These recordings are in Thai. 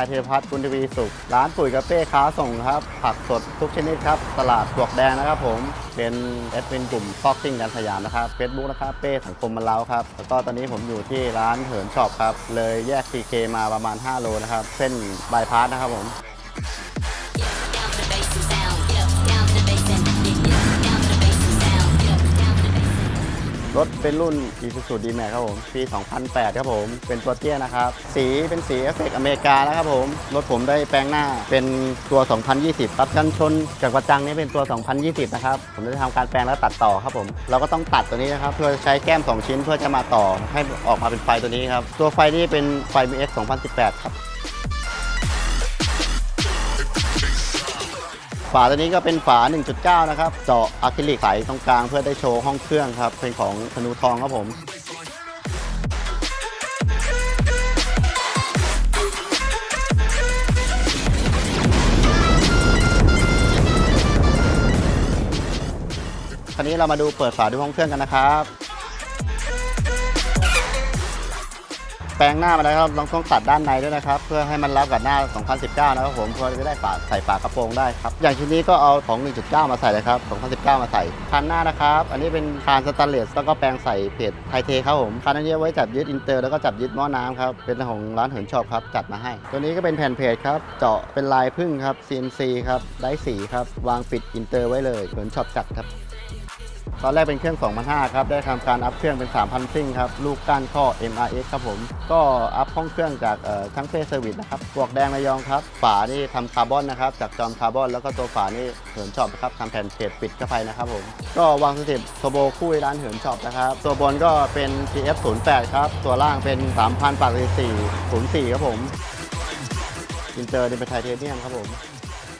ายเทพัฒน์กุลทวีสุข ร้านปุ๋ยกาเป้ค้าส่งครับ ผักสดทุกชนิดครับ ตลาดปลวกแดงนะครับผม เป็นแอดมินกลุ่มฟอกซิ่งกันสยามนะครับเฟซบุ๊กนะครับเป้สังคมมาเล้าครับ แล้วก็ตอนนี้ผมอยู่ที่ร้านเหินช็อปครับ เลยแยก PK มาประมาณ 5 โลนะครับ เส้นบายพาสนะครับผม รถเป็นรุ่น Isuzu D-Max ครับผม ปี 2008 ครับผม เป็นตัวเตี้ยนะครับ สีเป็นสีเอฟเฟกอเมริกานะครับผม รถผมได้แปลงหน้าเป็นตัว 2020ครับกันชนจากกระจังนี้เป็นตัว 2020 นะครับ ผมได้ทำการแปลงแล้วตัดต่อครับผม เราก็ต้องตัดตัวนี้นะครับ เพื่อใช้แก้ม 2 ชิ้นเพื่อจะมาต่อให้ออกมาเป็นไฟตัวนี้ครับ ตัวไฟนี้เป็นไฟ MX 2018 ครับ ฝาตัวนี้ก็เป็นฝา 1.9 นะครับ เจาะอะคริลิกใสตรงกลางเพื่อได้โชว์ห้องเครื่องครับ เป็นของธนูทองครับผมคราวนี้เรามาดูเปิดฝาดูห้องเครื่องกันนะครับ แปลงหน้ามาแล้วครับเราต้องตัดด้านในด้วยนะครับ เพื่อให้มันรับกับหน้า 2019 นะครับผมเพื่อจะได้ฝาใส่ฝากระโปรงได้ครับ อย่างชิ้นนี้ก็เอาของ 1.9 มาใส่เลยครับ 2019 มาใส่คันหน้านะครับ อันนี้เป็นคานสแตนเลสแล้วก็แปลงใส่เพจไทเทครับผมคันนี้ไว้จับยึดอินเตอร์แล้วก็จับยึดหม้อน้ำครับ เป็นของร้านเหินชอบครับ จัดมาให้ ตัวนี้ก็เป็นแผ่นเพจครับ เจาะเป็นลายพึ่งครับ CNC ครับ ได้สีครับ วางปิดอินเตอร์ไว้เลยเหินชอบจัดครับ ตอนแรกเป็นเครื่อง 2,500 ครับ ได้ทำการอัพเครื่องเป็น 3,000 ซิ่งครับ ลูกก้านข้อ MRX ครับผม ก็อัพห้องเครื่องจากเอ่อช่างเป้เซอร์วิสนะครับปวกแดงระยองครับ ฝานี่ทำคาร์บอนนะครับ จากจอมคาร์บอน แล้วก็ตัวฝานี่เหินช็อปนะครับทำแผ่นเพจปิดเข้าไปนะครับผม ก็วางสเต็ปโทโบคู่ร้านเหินช็อปนะครับ ตัวบนก็เป็น TF08 ครับ ตัวล่างเป็น 3,000ปาก4 04 ครับผม อินเตอร์เป็นไทเทเนียมครับผม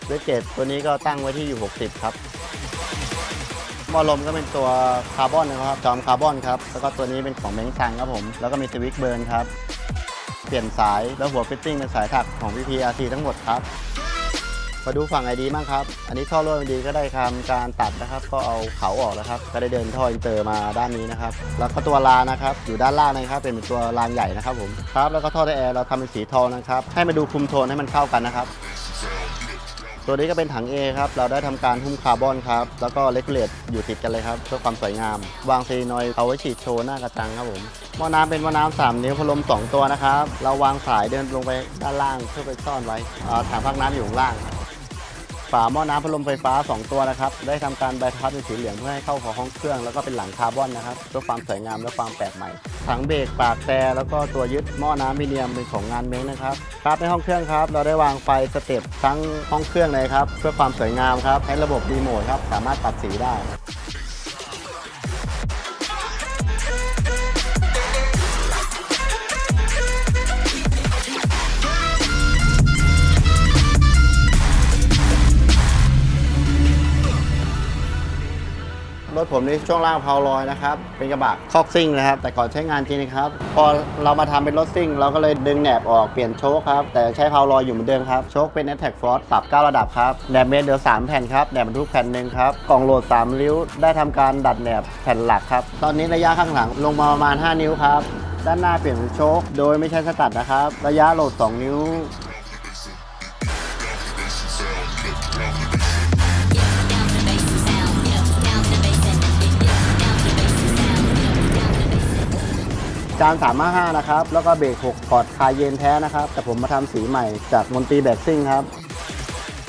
ด้วยเกรดตัวนี้ก็ตั้งไว้ที่อยู่ 60 ครับ หม้อลมก็เป็นตัวคาร์บอนนะครับจอมคาร์บอนครับแล้วก็ตัวนี้เป็นของเม้งซังครับผมแล้วก็มีสวิตช์เบิร์นครับเปลี่ยนสายแล้วหัวฟิตติ้งเป็นสายถักของ VPRC ทั้งหมดครับมาดูฝั่งไอดีบ้างครับ อันนี้ท่อรั่วดีก็ได้ทำการตัดนะครับ ก็เอาเขาออกแล้วครับ ก็ได้เดินท่ออินเตอร์มาด้านนี้นะครับ แล้วก็ตัวรางนะครับ อยู่ด้านล่างนะครับ เป็นตัวรางใหญ่นะครับผม ครับ แล้วก็ท่อไดแอร์เราทำเป็นสีทองนะครับ ให้มาดูคุมโทนให้มันเข้ากันนะครับ ตัวนี้ก็เป็นถัง A ครับ เราได้ทำการหุ้มคาร์บอนครับ แล้วก็เลกูเลตอยู่ติดกันเลยครับ เพื่อความสวยงาม วางซีนอยเอาไว้ฉีดโชว์หน้ากระจังครับผมหม้อน้ำเป็นหม้อน้ำสามนิ้วพัดลม 2 ตัวนะครับ เราวางสายเดินลงไปด้านล่างเพื่อไปซ่อนไว้อ่าถังพักน้ำอยู่ข้างล่าง ฝาหม้อน้ำพัดลมไฟฟ้า 2 ตัวนะครับ ได้ทำการใบพัดเป็นสีเหลืองเพื่อให้เข้าของห้องเครื่อง แล้วก็เป็นหลังคาร์บอนนะครับ เพื่อความสวยงามและความแปลกใหม่ ถังเบรกปากแต่แล้วก็ตัวยึดหม้อน้ำมิเนียมเป็นของงานเม้งนะครับครับในห้องเครื่องครับ เราได้วางไฟสเต็ปทั้งห้องเครื่องเลยครับ เพื่อความสวยงามครับใช้ระบบรีโมทครับสามารถปรับสีได้ รถผมนี่ช่วงล่างเพาลอยนะครับ เป็นกระบะคอกซิ่งนะครับ แต่ก่อนใช้งานจริงนะครับ พอเรามาทำเป็นรถซิ่ง เราก็เลยดึงแหนบออกเปลี่ยนโชคครับ แต่ใช้เพาลอยอยู่เหมือนเดิมครับ โชคเป็น a t t a c Force ปรับ9ระดับครับแหนบเมตรเหลือ3แผ่นครับแหนบบรรทุกแผ่นหนึ่งครับกล่องโหลด3ริ้ว ได้ทำการดัดแหนบแผ่นหลักครับ ตอนนี้ระยะข้างหลังลงมาประมาณ 5 นิ้วครับด้านหน้าเปลี่ยนเป็นโชคโดยไม่ใช่สตัดนะครับ ระยะโหลด 2 นิ้ว จาน 355 นะครับ แล้วก็เบรก6กอดคาเยนแท้นะครับ แต่ผมมาทำสีใหม่จากมนตรีแบกซิ่งครับ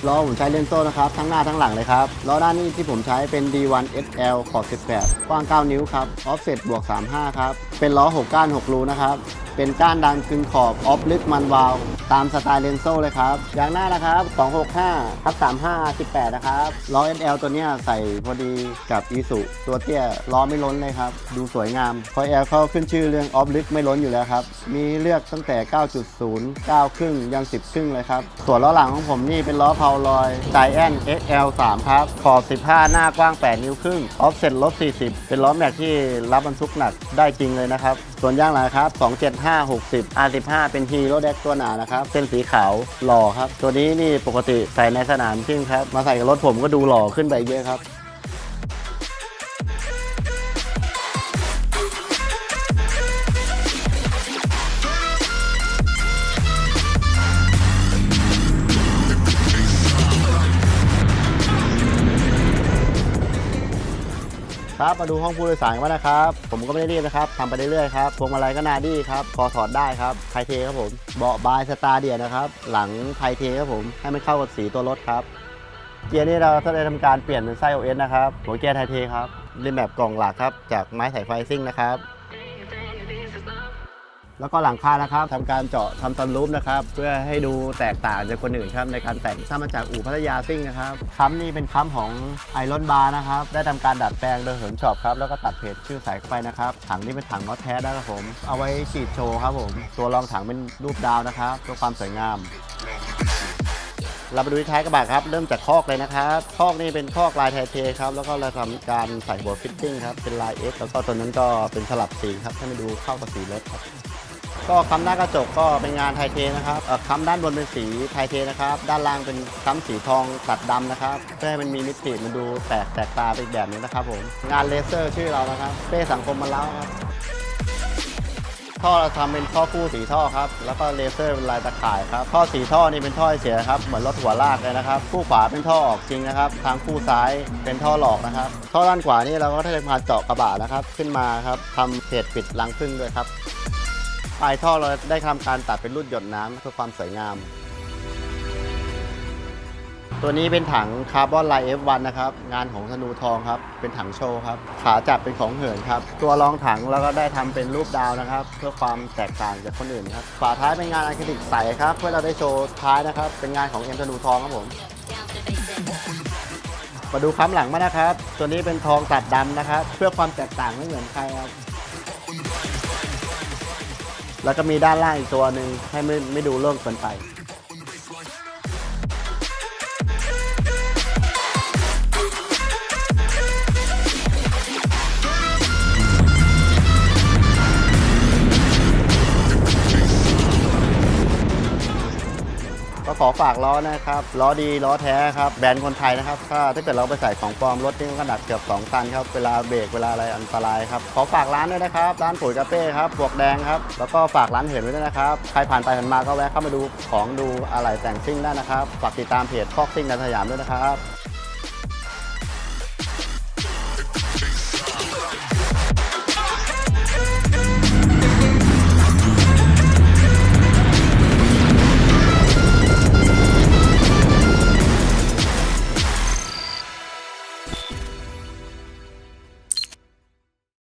ล้อผมใช้เลนโซ่นะครับ ทั้งหน้าทั้งหลังเลยครับล้อด้านนี้ที่ผมใช้เป็น D1 SL ขอบ 18 กว้าง 9 นิ้วครับออฟเซ็ตบวก 35 ครับ เป็นล้อ 6 ก้าน 6 รูนะครับ เป็นก้านดันกึงขอบออฟลึกมันวาว ตามสไตล์เลนโซ่เลยครับยางหน้านะครับ 265ทับ35 18 นะครับล้อ SL ตัวเนี้ยใส่พอดีกับอีสุตัวเตี้ยล้อไม่ล้นเลยครับ ดูสวยงามเพราะแอลเขาขึ้นชื่อเรื่องออฟลึกไม่ล้นอยู่แล้วครับมีเลือกตั้งแต่ 9.0 9ครึ่งยัน10ครึ่งเลยครับส่วนล้อหลังของผมนี่เป็นล้อเพาลอยไดแอน XL 3 ครับ ขอบ 15 หน้ากว้าง 8 นิ้วครึ่ง ออฟเซ็ตลบ 40 เป็นล้อแม็กที่รับบรรทุกหนักได้จริงเลยนะครับ ส่วนย่างหลังครับ 275 60 R15 เป็นฮีโร่แดกตัวหนานะครับ เส้นสีขาวหล่อครับ ตัวนี้นี่ปกติใส่ในสนามจริงครับ มาใส่กับรถผมก็ดูหล่อขึ้นไปเยอะครับ ครับมาดูห้องผู้โดยสารกันบ้างนะครับ ผมก็ไม่ได้รีบนะครับทำไปเรื่อยๆครับพวงมาลัยก็นาดี้ครับคอถอดได้ครับไทเทครับผมเบาะบายสตาร์เดียนะครับ หลังไทเทครับผมให้มันเข้ากับสีตัวรถครับเกียร์นี้เราก็ได้ทำการเปลี่ยนเป็นไส้ OS นะครับหัวเกียร์ไทเทครับเรียนแบบกล่องหลักครับจากไม้สายไฟซิ่งนะครับ แล้วก็หลังคานะครับทำการเจาะทำตันรูปนะครับ เพื่อให้ดูแตกต่างจากคนอื่นครับในการแต่งสร้างมาจากอู่พัทยาซิ่งนะครับคัมนี่เป็นคัมของไอรอนบาร์นะครับ ได้ทำการดัดแปลงโดยเหินช็อปครับ แล้วก็ตัดเพจชื่อใส่เข้าไปนะครับ ถังนี่เป็นถังน็อตแท้ได้ครับผม เอาไว้ฉีดโชว์ครับผม ตัวรองถังเป็นรูปดาวนะครับเพื่อความสวยงาม เราไปดูที่ท้ายกระบะครับ เริ่มจากคอกเลยนะครับคอกนี่เป็นคอกลายไทเทครับ แล้วก็เราทำการใส่หัวฟิตติ้งครับ เป็นลาย X แล้วก็ตัวนั้นก็เป็นสลับสีครับ ให้มันดูเข้ากับสีรถครับ ก็ค้ำหน้ากระจกก็เป็นงานไทเทนะครับค้ำด้านบนเป็นสีไทเทนะครับ ด้านล่างเป็นค้ำสีทองตัดดำนะครับ เพื่อให้มันมีมิติมันดูแปลกแตกตาไปอีกแบบนึงนะครับผม งานเลเซอร์ชื่อเรานะครับ เป้สังคมมาแล้วครับ ท่อเราทำเป็นท่อคู่สีท่อครับ แล้วก็เลเซอร์เป็นลายตะข่ายครับ ท่อสีท่อนี่เป็นท่อเสียครับ เหมือนรถหัวลากเลยนะครับ คู่ขวาเป็นท่อออกจริงนะครับ ทางคู่ซ้ายเป็นท่อหลอกนะครับ ท่อด้านขวานี่เราก็ได้ทำกาเจาะกระบะนะครับ ขึ้นมาครับทำเพจปิดรังพึ่งด้วยครับ ปลายท่อเราได้ทำการตัดเป็นรุ่นหยดน้ำเพื่อความสวยงาม ตัวนี้เป็นถังคาร์บอนไลน์ F1 นนะครับ งานของธนูทองครับ เป็นถังโชว์ครับ ขาจับเป็นของเหินครับ ตัวรองถังเราก็ได้ทำเป็นรูปดาวนะครับ เพื่อความแตกต่างจากคนอื่นครับ ฝาท้ายเป็นงานอะคริลิกใสครับ เพื่อเราได้โชว์ท้ายนะครับ เป็นงานของเอ็มธนูทองครับผมมาดูค้ำหลังมานะครับ ตัวนี้เป็นทองตัดดำนะครับ เพื่อความแตกต่างไม่เหมือนใครครับ แล้วก็มีด้านล่างอีกตัวหนึ่งให้ไม่ไม่ดูโล่งเกินไป ขอฝากล้อนะครับล้อดีล้อแท้ครับแบรนด์คนไทยนะครับถ้าถ้าเกิดเราไปใส่ของปลอมรถนี่ก็หนักเกือบ2ตันครับเวลาเบรกเวลาอะไรอันตรายครับขอฝากร้านด้วยนะครับร้านปุ๋ยกาเป้ครับบวกแดงครับแล้วก็ฝากร้านเห็นไว้ด้วยนะครับใครผ่านไปผ่านมาก็แวะเข้ามาดูของดูอะไรแต่งซิ่งได้นะครับฝากติดตามเพจคอกซิ่งในสยามด้วยนะครับ